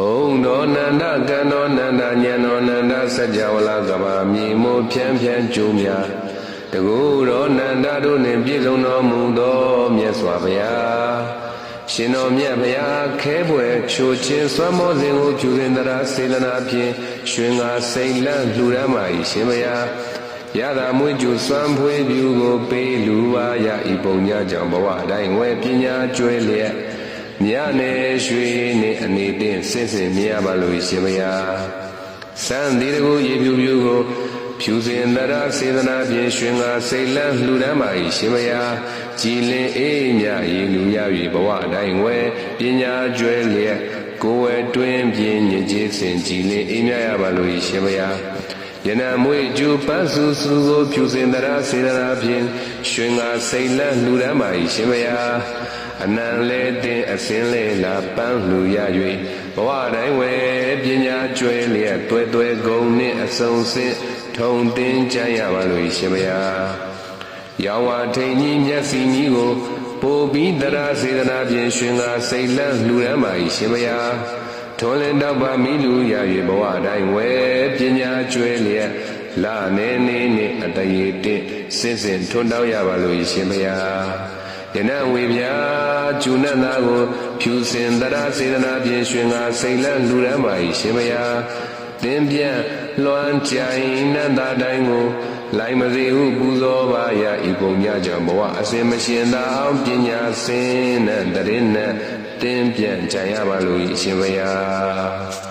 ဘုံတော်နန္ဒကံတော်နန္ဒဉာဏ်တော်နန္ဒစัจ java လာကဘာမြေမို့ဖြန်းဖြန်းကျိုးများတကူတော်နန္ဒတို့နှင့်ပြည့်စုံတော်မူသောမြတ်စွာဘုရားရှင်တော်မြတ်ဘုရားခဲပွဲချိုချင်းစွမ်းမောစဉ်ကိုဖြူစင်တရားစေတနာဖြင့်ရွှင်ငါစိတ်လန့်လှူရမ်းပါ၏ရှင်ဘုရားရတာမွေးကျူစွမ်းဖွေးပြူကိုပေးလူပါရဤပုံညာကြောင့်ဘဝတိုင်းဝဲပညာကျွဲလျက် မြနဲ့ရွှေနဲ့အနေဖြင့်စင်စင်မြရပါလို့ရှင်ဘုရားစံဒီတကူရေပြူပြူကိုဖြူစင်တရားစေတနာဖြင့်ရွှင်ငါစိတ်လန့်လှူရမ်းပါ၏ရှင်ဘုရားကြည်လင်အေးမြရေလူရ၍ဘဝတိုင်းဝဲပညာကျွဲလျက်ကိုယ်ဝဲတွင်ပြင်းညစ်ကြေးစင်ကြည်လင်အေးမြရပါလို့ရှင်ဘုရား ယနမွေကျူပန်းစုစုကိုဖြူစင်တရားစေတနာဖြင့်ရွှင်ငါစိတ်လန့်လှူရမ်းပါ၏ရှင်ဘုရားအနံလဲတင်အစင်းလဲလာပန်းလှူရ၍ဘဝတိုင်းဝဲပညာကျွဲလျက်တွဲတွဲဂုံနှင့်အစုံစင်ထုံတင်ကြရပါလို့ရှင်ဘုရားရောင်ဝထိန်ကြီးမျက်စီကြီးကိုပိုပြီးတရားစေတနာဖြင့်ရွှင်ငါစိတ်လန့်လှူရမ်းပါ၏ရှင်ဘုရားထွန်လင်းတော့ပါမိလူရ၍ဘဝတိုင်းဝဲပညာ ကျွဲလျက်လာနေနေနေအတရေတင့်စင်စင်ထွန်းတောက်ရပါလို့ရှင်ဘုရားယနဝေဗျာကျူနတ်သားကို ဖြူစင်တရားစေတနာဖြင့်ရွှင်ငါစိတ်လန့်လှူရမ်းပါ၏ရှင်ဘုရားသင်ပြန့်လွှမ်းကြိုင်နတ်သားတိုင်းကိုလိုက်မစေဟုပူဇော်ပါရဤပုံညကြောင့်ဘဝအစဉ်မရှင်သာအောင်ပညာစင်နဲ့တရင်နဲ့သင်ပြန့်ကြံရပါလို့ရှင်ဘုရား